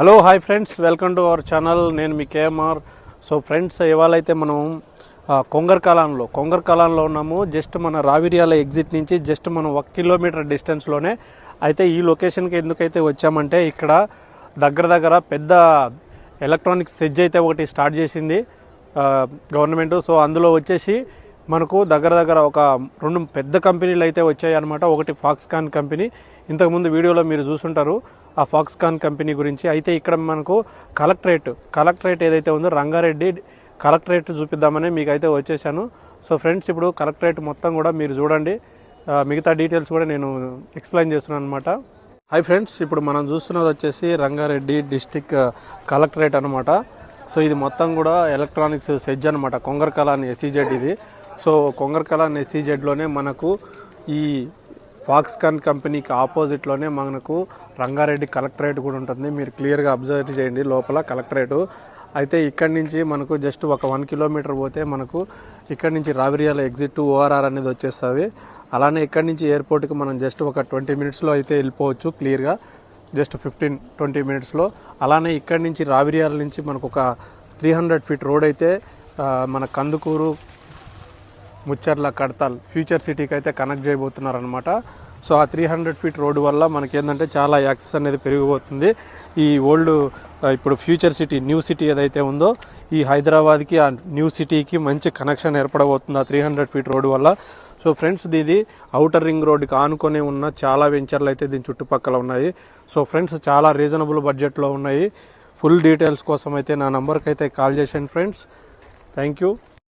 Hello hi friends welcome to our channel నేను మీ KMR. So friends ఇవాళ అయితే మనం కొంగర్ కలాన్లో కొంగర్ కలాన్లో ఉన్నాము. జస్ట్ మన రావిరియాల ఎగ్జిట్ నుంచి జస్ట్ మనం ఒక కిలోమీటర్ డిస్టెన్స్లోనే అయితే ఈ లొకేషన్కి ఎందుకైతే వచ్చామంటే ఇక్కడ దగ్గర దగ్గర పెద్ద ఎలక్ట్రానిక్ సెజ్ అయితే ఒకటి స్టార్ట్ చేసింది గవర్నమెంట్ సో అందులో వచ్చేసి మనకు దగ్గర దగ్గర ఒక రెండు పెద్ద కంపెనీలు అయితే వచ్చాయి అనమాట ఒకటి ఫాక్స్కాన్ కంపెనీ. ఇంతకుముందు వీడియోలో మీరు చూసుంటారు ఆ ఫాక్స్కాన్ కంపెనీ గురించి. అయితే ఇక్కడ మనకు కలెక్టరేట్ కలెక్టరేట్ ఏదైతే ఉందో రంగారెడ్డి కలెక్టరేట్ చూపిద్దామని మీకు అయితే వచ్చేసాను. సో ఫ్రెండ్స్ ఇప్పుడు కలెక్టరేట్ మొత్తం కూడా మీరు చూడండి. మిగతా డీటెయిల్స్ కూడా నేను ఎక్స్ప్లెయిన్ చేస్తున్నాను అనమాట హాయ్ ఫ్రెండ్స్ ఇప్పుడు మనం చూస్తున్నది వచ్చేసి రంగారెడ్డి డిస్టిక్ కలెక్టరేట్ అనమాట సో ఇది మొత్తం కూడా ఎలక్ట్రానిక్స్ సెజ్ అనమాట కొంగర్కల అని ఎస్సీజెడ్ ఇది. సో కొంగర్కల ఎస్సీజెడ్లోనే మనకు ఈ ఫాక్స్కాన్ కంపెనీకి ఆపోజిట్లోనే మనకు రంగారెడ్డి కలెక్టరేట్ కూడా ఉంటుంది. మీరు క్లియర్గా అబ్జర్వ్ చేయండి లోపల కలెక్టరేటు. అయితే ఇక్కడి నుంచి మనకు జస్ట్ ఒక వన్ కిలోమీటర్ పోతే మనకు ఇక్కడి నుంచి రావిరియాల ఎగ్జిట్ ఓఆర్ఆర్ అనేది వచ్చేస్తుంది. అలానే ఇక్కడి నుంచి ఎయిర్పోర్ట్కి మనం జస్ట్ ఒక ట్వంటీ మినిట్స్లో అయితే వెళ్ళిపోవచ్చు క్లియర్గా. జస్ట్ ఫిఫ్టీన్ ట్వంటీ మినిట్స్లో. అలానే ఇక్కడి నుంచి రావిరియాల నుంచి మనకు ఒక త్రీ హండ్రెడ్ ఫీట్ రోడ్ అయితే మన కందుకూరు ముచ్చర్ల కడతాల్. ఫ్యూచర్ సిటీకి అయితే కనెక్ట్ చేయబోతున్నారనమాట సో ఆ త్రీ హండ్రెడ్ ఫీట్ రోడ్డు వల్ల మనకి ఏంటంటే చాలా యాక్సెస్ అనేది పెరిగిపోతుంది. ఈ ఓల్డ్ ఇప్పుడు ఫ్యూచర్ సిటీ న్యూ సిటీ ఏదైతే ఉందో ఈ హైదరాబాద్కి ఆ న్యూ సిటీకి మంచి కనెక్షన్ ఏర్పడబోతుంది ఆ త్రీ హండ్రెడ్ ఫీట్ రోడ్డు వల్ల. సో ఫ్రెండ్స్ ఇది అవుటర్ రింగ్ రోడ్డుకి ఆనుకొని ఉన్న చాలా వెంచర్లు అయితే దీని చుట్టుపక్కల ఉన్నాయి. సో ఫ్రెండ్స్ చాలా రీజనబుల్ బడ్జెట్లో ఉన్నాయి. ఫుల్ డీటెయిల్స్ కోసం అయితే నా నంబర్కి అయితే కాల్ చేసాను ఫ్రెండ్స్ థ్యాంక్ యూ